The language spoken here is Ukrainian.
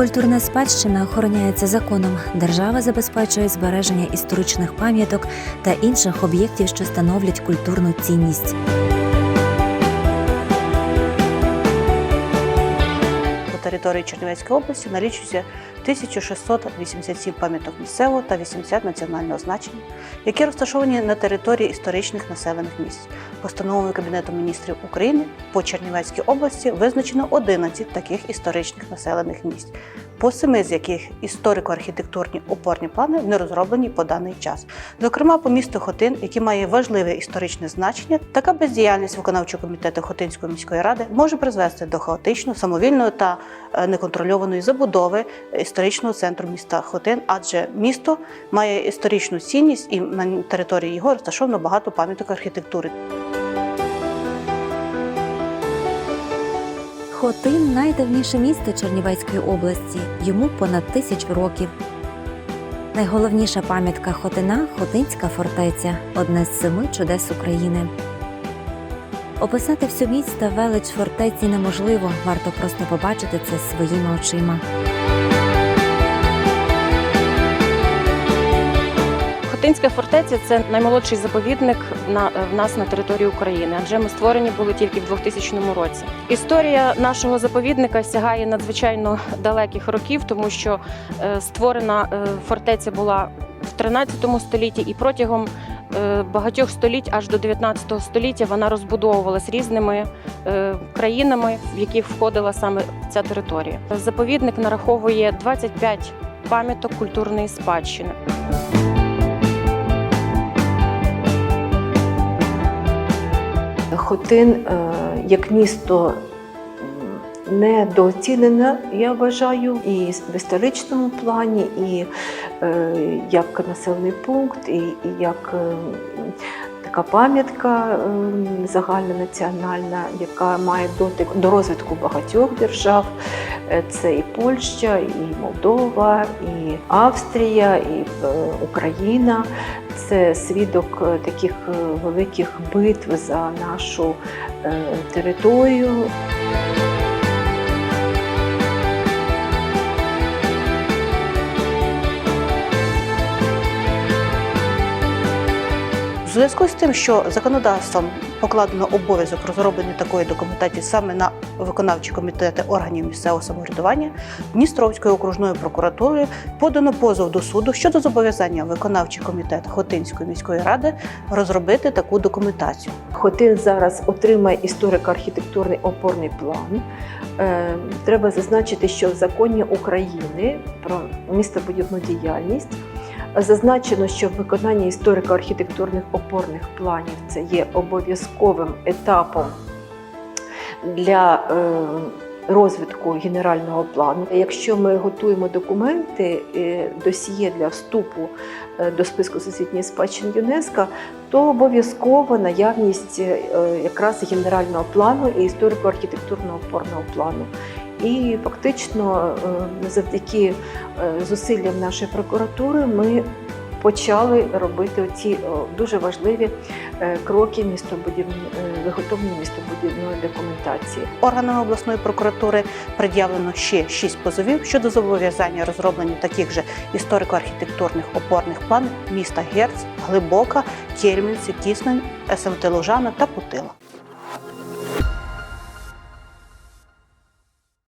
Культурна спадщина охороняється законом. Держава забезпечує збереження історичних пам'яток та інших об'єктів, що становлять культурну цінність. Території Чернівецької області налічується 1687 пам'яток місцевого та 80 національного значення, які розташовані на території історичних населених місць. Постановою Кабінету міністрів України по Чернівецькій області визначено 11 таких історичних населених місць, по семи з яких історико-архітектурні опорні плани не розроблені по даний час. Зокрема, по місту Хотин, який має важливе історичне значення, така бездіяльність виконавчого комітету Хотинської міської ради може призвести до хаотичної, самовільної та е, неконтрольованої забудови історичного центру міста Хотин, адже місто має історичну цінність і на території його розташовано багато пам'яток архітектури. Хотин найдавніше місто Чернівецької області. Йому понад тисячу років. Найголовніша пам'ятка Хотина Хотинська фортеця одне з семи чудес України. Описати всю міць та велич фортеці неможливо, варто просто побачити це своїми очима. Хотинська фортеця це наймолодший заповідник на в нас на території України, адже ми створені були тільки в 2000 році. Історія нашого заповідника сягає надзвичайно далеких років, тому що е, створена е, фортеця була в 13 столітті і протягом е, багатьох століть, аж до 19 століття, вона розбудовувалась різними е, країнами, в яких входила саме ця територія. Заповідник нараховує 25 пам'яток культурної спадщини. Хотин е, як місто недооцінене, я вважаю, і в історичному плані, і е, як населений пункт, і, як е, така пам'ятка загальнонаціональна, яка має дотик до розвитку багатьох держав. Це і Польща, і Молдова, і Австрія, і е, Україна. Це свідок е, таких е, великих битв за нашу територію. В зв'язку з тим, що законодавством покладено обов'язок розроблення такої документації саме на виконавчі комітети органів місцевого самоврядування, Дністровською окружною прокуратурою подано позов до суду щодо зобов'язання виконавчих комітетів Хотинської міської ради розробити таку документацію. Хотин зараз отримає історико-архітектурний опорний план. Е, Треба зазначити, що в законі України про містобудівну діяльність зазначено, що виконання історико-архітектурних опорних планів це є обов'язковим етапом для е, розвитку генерального плану. Якщо ми готуємо документи, е, досьє для вступу е, до списку всесвітньої спадщини ЮНЕСКО, то обов'язково наявність якраз генерального плану і історико-архітектурного опорного плану. І фактично, е, завдяки е, зусиллям нашої прокуратури, ми почали робити ці дуже важливі е, кроки містобудівні е, виготовлення містобудівної документації. Органами обласної прокуратури пред'явлено ще шість позовів щодо зобов'язання розроблення таких же історико-архітектурних опорних планів міста Герц, Глибока, Кельмівці, Кіснень, СМТ Лужана та Путила.